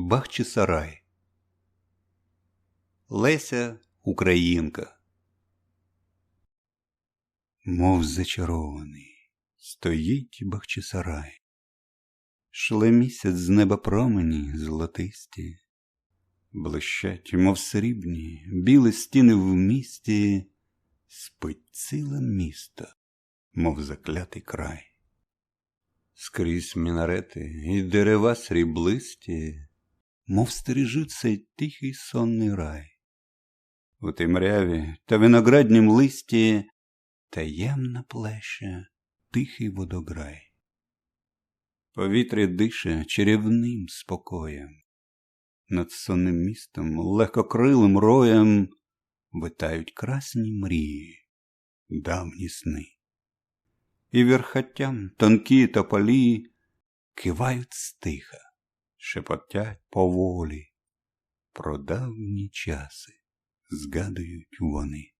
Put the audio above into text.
Бахчисарай Леся Українка Мов зачарований, стоїть Бахчисарай. Шле місяць з неба промені золотисті, Блищать, мов срібні, білі стіни в місті, Спить ціле місто, мов заклятий край. Скрізь мінарети і дерева сріблисті, Мов стережуть цей тихий сонний рай. У темряві та винограднім листі Таємна плеща тихий водограй. Повітря дише чарівним спокоєм, Над сонним містом легкокрилим роєм Витають красні мрії, давні сни і верхаттям тонкі тополі кивають стиха, шепотять поволі, про давні часи згадують вони.